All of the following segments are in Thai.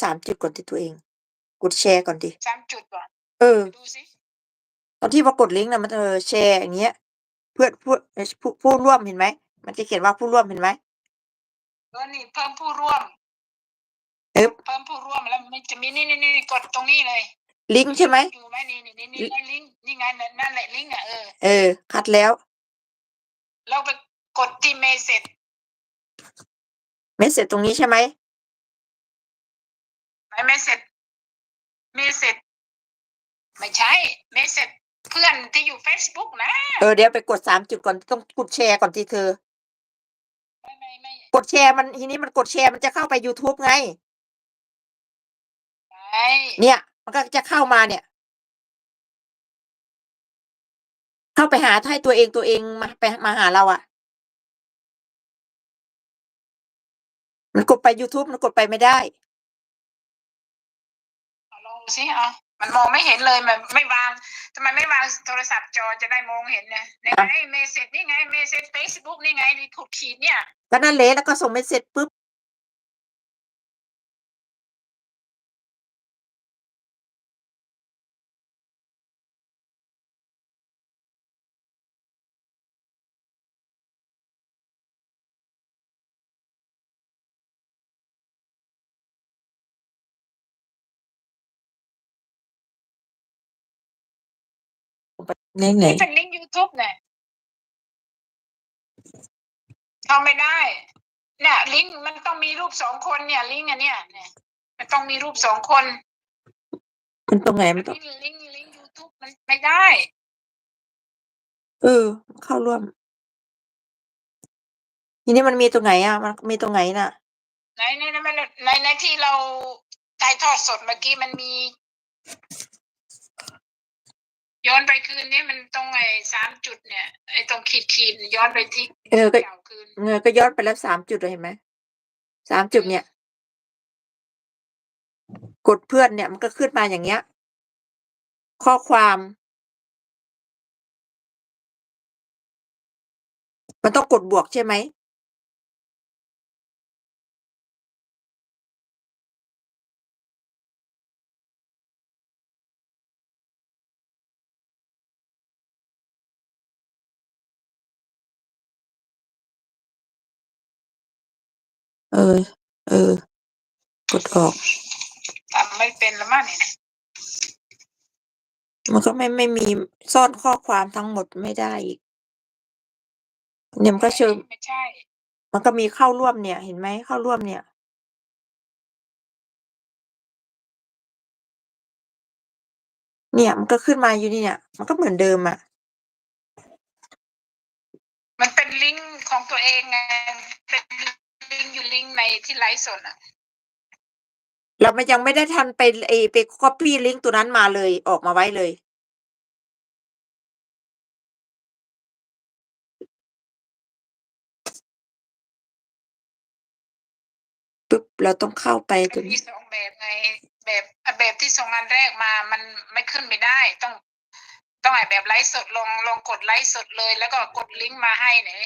สามจุดก่อนที่ตัวเอง กดแชร์ก่อนดิ สามจุดก่อนเออ ดูสิตอนที่ว่ากดลิงก์นะมันเออแชร์อย่างเงี้ย เพื่อนผู้เอ่อผู้ผู้ร่วมเห็นไหม มันจะเขียนว่าผู้ร่วมเห็นไหม เออนี่เพิ่มผู้ร่วมเอ๊บเพิ่มผู้ร่วมแล้วมันจะมีนี่นี่นี่กดตรงนี้เลยลิงก์ใช่ไหม อยู่ไหมนี่นี่นี่นี่ไอ้ลิงก์นี่ไงนั่นนั่นแหละลิงก์อะเออเออ คัดแล้ว เราไปกดที่เมสเซจเมสเสร็จตรงนี้ใช่ไหม ไม่เมสเซจเมสเซจไม่ใช่เมสเซจเพื่อนที่อยู่ Facebook นะ เออเดี๋ยวไปกดสามจุดก่อนต้องกดแชร์ก่อนที่เธอ ไม่ไม่ไม่กดแชร์มันทีนี้มันกดแชร์มันจะเข้าไป YouTube ไง ไม่เนี่ย มันก็จะเข้ามาเนี่ย เข้าไปหาให้ตัวเองตัวเองมาไปมาหาเราอะ่ะ มันกดไป YouTube มันกดไปไม่ได้ เอาลองดูสิอะมันมองไม่เห็นเลยมันไม่วางทำไมไม่วางโทรศัพท์จอจะได้มองเห็นเนี่ยนี่ไงเมสเซจนี่ไงเมสเซจ Facebook นี่ไงนี่ถูกขีดเนี่ย ก็นั่นเลยแล้วก็ส่งเมสเซจปุ๊บ นี่ไงนี่เป็นลิงก์ YouTube เนี่ยเข้าไม่ได้ เนี่ย ลิงก์มันต้องมีรูปสองคนเนี่ย ลิงก์อันเนี้ยเนี่ย มันต้องมีรูปสองคนมันตรงไหนมันต้องลิงก์ลิงก์ลิงก์ YouTube มันไม่ได้ เออ เข้าร่วม ทีนี้มันมีตรงไหนอะ มันมีตรงไหนน่ะ ในในในในในในที่เราถ่ายทอดสดเมื่อกี้มันมี ย้อนไปคืนนี้มันตรงไอ้สามจุดเนี่ยไอ้ตรงขีดขีดย้อนไปที่เออก็เก่าคืนเงยก็ย้อนไปแล้วสามจุดเลยเห็นไหมสามจุดเนี่ย กดเพื่อนเนี่ยมันก็ขึ้นมาอย่างเงี้ย ข้อความ มันต้องกดบวกใช่ไหม เออ เออ กดออก ทำไม่เป็นละมั้งเนี่ยมันก็ไม่ไม่มีซ่อนข้อความทั้งหมดไม่ได้อีกเนี่ยมันก็เชิญไม่ใช่ มันก็มีเข้าร่วมเนี่ย เห็นไหมเข้าร่วมเนี่ย เนี่ยมันก็ขึ้นมาอยู่นี่เนี่ย มันก็เหมือนเดิมอะ มันเป็นลิงก์ของตัวเองไงเป็นลิงก์ อยู่ลิงก์ในที่ไลฟ์สดอะเราไม่ยังไม่ได้ทันไปเอไป copy ลิงก์ตัวนั้นมาเลยออกมาไว้เลย ปุ๊บ เราต้องเข้าไปตมัรนงมีสองแบบไงแบบอะแบบที่ส่งงานแรกมามันไม่ขึ้นไม่ได้ ต้อง ต้องไอ้แบบไลฟ์สดลงลงกดไลฟ์สดเลย แล้วก็กดลิงก์มาให้หน่อย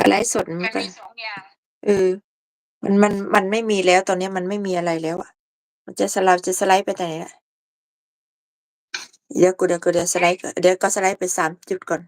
ก็ไลฟ์สดมัมันนก็มีสองอย่าง เออ มันมันมันไม่มีแล้วตอนนี้มันไม่มีอะไรแล้วอะ มันจะสลับจะสไลด์ไปไหนน่ะ เดี๋ยวกูเดี๋ยวกูเดี๋ยวสไลด์ก่อนเดี๋ยวก็สไลด์ไปสามจุดก่อน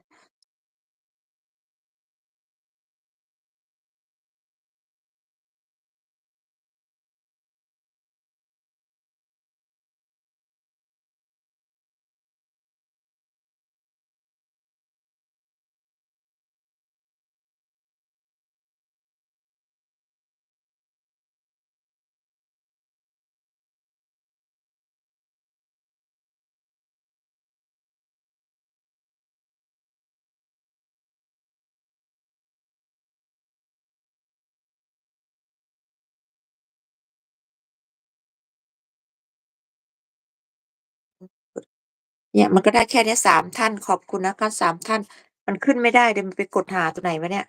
เนี่ยมันก็ได้แค่เนี้ย สามท่าน ขอบคุณนะคะ สามท่าน มันขึ้นไม่ได้เดี๋ยวมันไปกดหาตัวไหนวะเนี่ย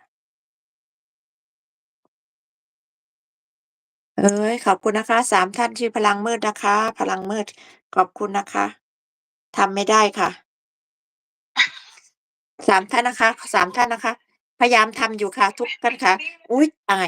เอ้ย ขอบคุณนะคะ สามท่านชื่อพลังมืดนะคะ พลังมืด ขอบคุณนะคะ ทำไม่ได้ค่ะ สามท่านนะคะ สามท่านนะคะ พยายามทำอยู่ค่ะ ทุกท่านค่ะ อุ้ยตาย